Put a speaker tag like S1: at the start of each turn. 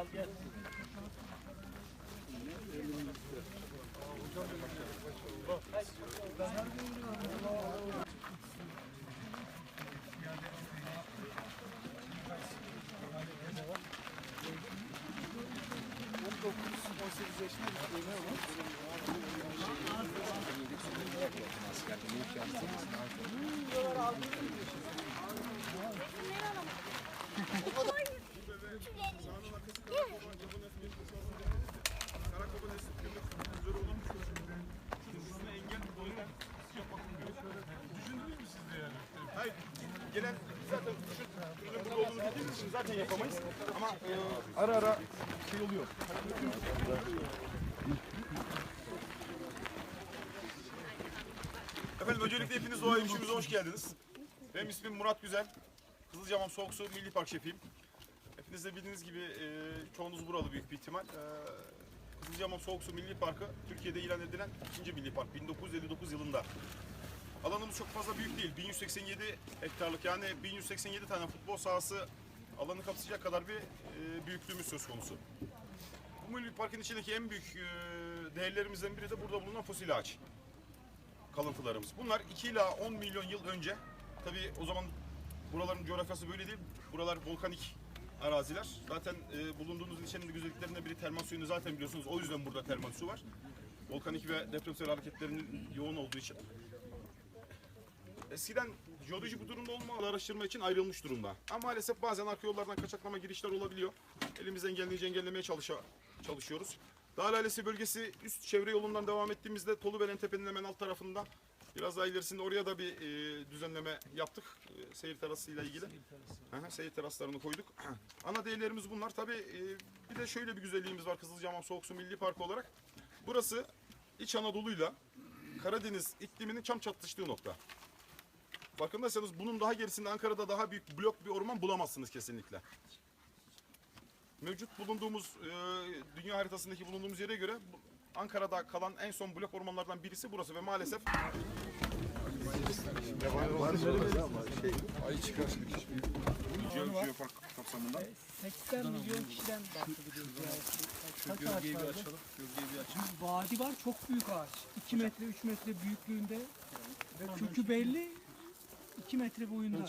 S1: al gel.
S2: Hayır. Gelen zaten şu ürünün burada olduğunu bildiğimiz için zaten yapamayız. Ama e, ara ara şey oluyor. Efendim öncelikle hepiniz doğa yürüyüşümüze hoş geldiniz. Benim ismim Murat Güzel. Kızılcahamam Soğuk Su Milli Park şefiyim. Hepiniz de bildiğiniz gibi e, çoğunuz buralı büyük bir ihtimal. E, Kızılcahamam Soğuk Su Milli Parkı Türkiye'de ilan edilen ikinci milli park 1959 yılında. Alanımız çok fazla büyük değil. 1187 hektarlık yani 1187 tane futbol sahası alanı kapsayacak kadar bir e, büyüklüğümüz söz konusu. Bu milli parkın içindeki en büyük e, değerlerimizden biri de burada bulunan fosil ağaç kalıntılarımız. Bunlar 2 ila 10 milyon yıl önce tabii o zaman buraların coğrafyası böyle değil. Buralar volkanik araziler. Zaten e, bulunduğunuz ilçenin de güzelliklerinden biri termal suyunu zaten biliyorsunuz. O yüzden burada termal su var. Volkanik ve depremsel hareketlerinin yoğun olduğu için. Eskiden jeoloji bu durumda olmalı araştırma için ayrılmış durumda. Ama maalesef bazen arka yollardan kaçaklama girişler olabiliyor. Elimizden geldiğince engellemeye çalışa, çalışıyoruz. Dağ Lalesi bölgesi üst çevre yolundan devam ettiğimizde Tolubelen Tepe'nin hemen alt tarafında biraz daha ilerisinde oraya da bir e, düzenleme yaptık. E, seyir terasıyla ilgili. Aha, seyir teraslarını koyduk. Ana değerlerimiz bunlar. Tabii e, bir de şöyle bir güzelliğimiz var Kızılcahamam Soğuk Su Milli Parkı olarak. Burası İç Anadolu'yla Karadeniz ikliminin çam çatıştığı nokta. Farkındaysanız bunun daha gerisinde Ankara'da daha büyük blok bir orman bulamazsınız kesinlikle. Mevcut bulunduğumuz e, dünya haritasındaki bulunduğumuz yere göre Ankara'da kalan en son blok ormanlardan birisi burası ve maalesef Jeopark kapsamında
S3: 80 milyon kişiden bahsediyoruz? Bir Vadi var çok büyük ağaç. 2 metre 3 metre büyüklüğünde ve kökü belli 2 metre boyunda.